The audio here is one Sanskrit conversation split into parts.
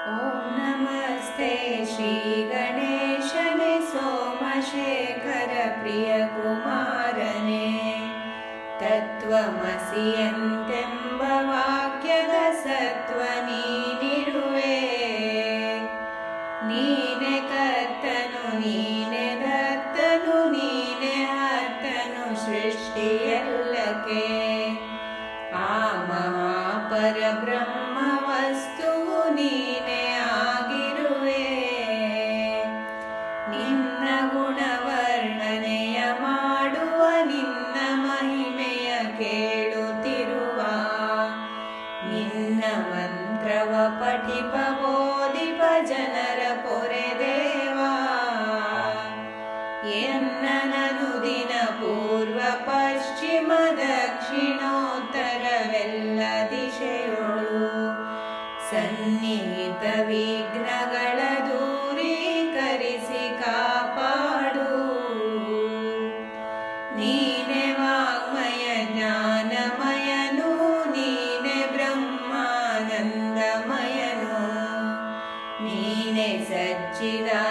ॐ नमस्ते श्रीगणेशनि सोमशेखरप्रियकुमारने। तत्त्वमसि अन्त्यम्बवाक्यदसत्वनिर्वे नीन कतनुनीन दत्तनुनीन हतनुसृष्टि अल्लके आ महापरब्रह्म ಸನ್ನಿಹಿತ ವಿಘ್ನಗಳ ದೂರೀಕರಿಸಿ ಕಾಪಾಡು ನೀನೆ ವಾಗ್ಮಯ ಜ್ಞಾನಮಯನು ನೀನೆ ಬ್ರಹ್ಮಾನಂದಮಯನು ನೀನೆ सच्चिरा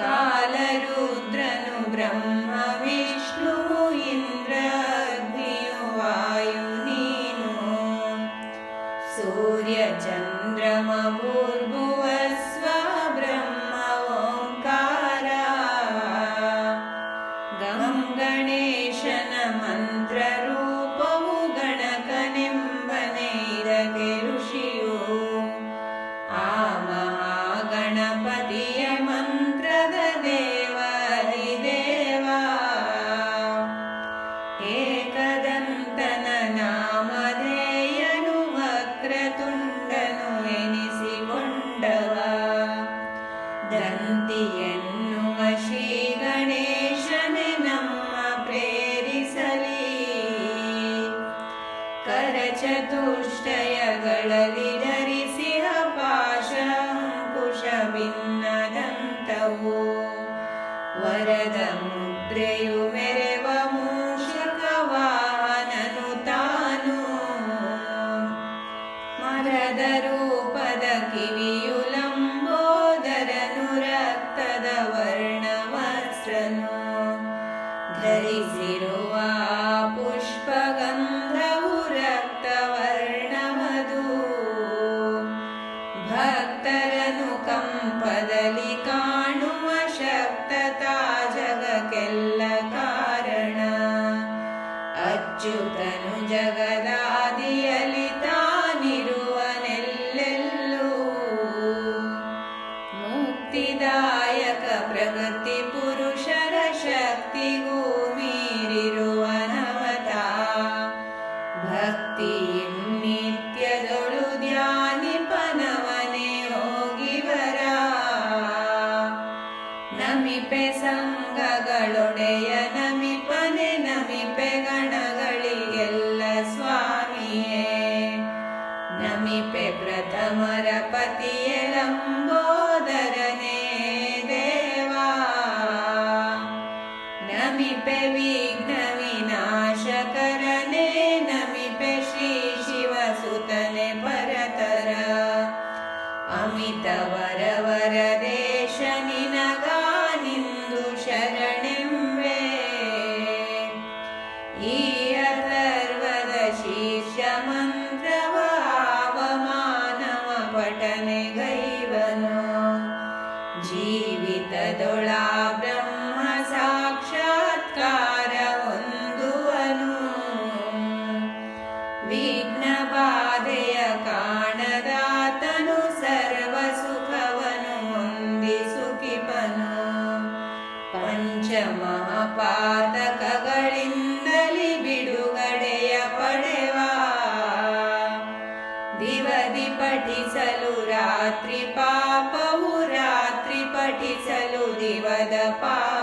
कालरुद्रनु ब्रह्म भिन्नदन्तौ वरदमुत्रेयु मेरे मरदरूपद किलम्बोदरनुरक्तदवर्णवस्रनु धिरु वा पुष्पगम् ुतनु जगदादियलित विघ्नबाधय काणदातनु सर्वसुखवनु सुखिपनु पञ्चमपातकी बिगेवा दिवधि पठस रात्रि पापौ रात्रि पठस दिवद पा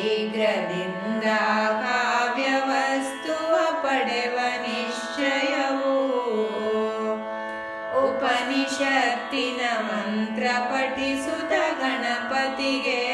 शीघ्रदिङ्गा काव्यवस्तुवपडेव निश्चयवो उपनिषत्ति न मन्त्र पठिसुत गणपतिः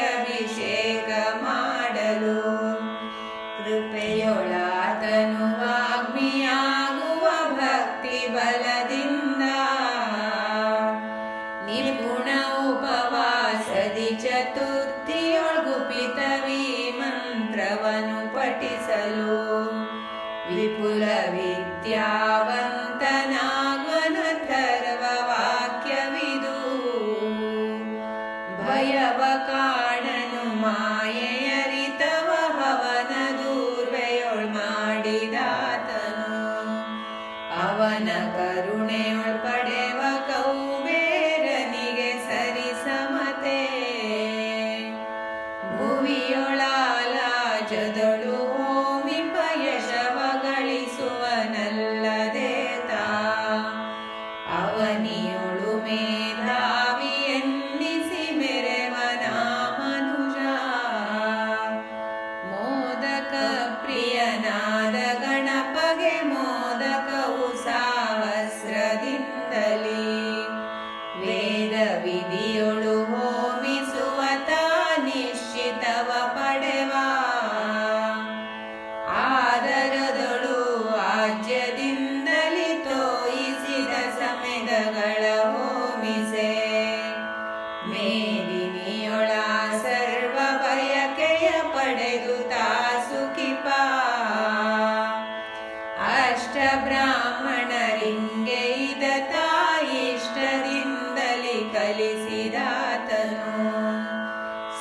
ಸಿದಾತನು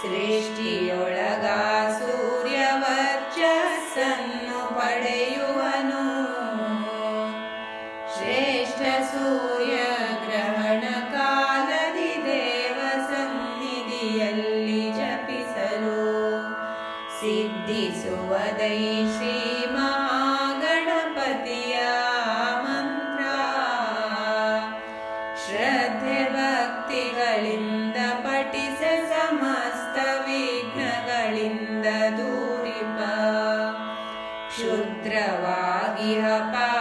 ಸೃಷ್ಟಿಯೊಳಗ ಸೂರ್ಯವರ್ಚಸ್ಸನ್ನು ಪಡೆಯುವನು. ಶ್ರೇಷ್ಠ ಸೂರ್ಯ ಗ್ರಹಣ ಕಾಲದಿ ದೇವ ಸನ್ನಿಧಿಯಲ್ಲಿ ಜಪಿಸಲು ಸಿದ್ಧಿಸುವ ದೈ ಶ್ರೀಮಾ Happy, happy.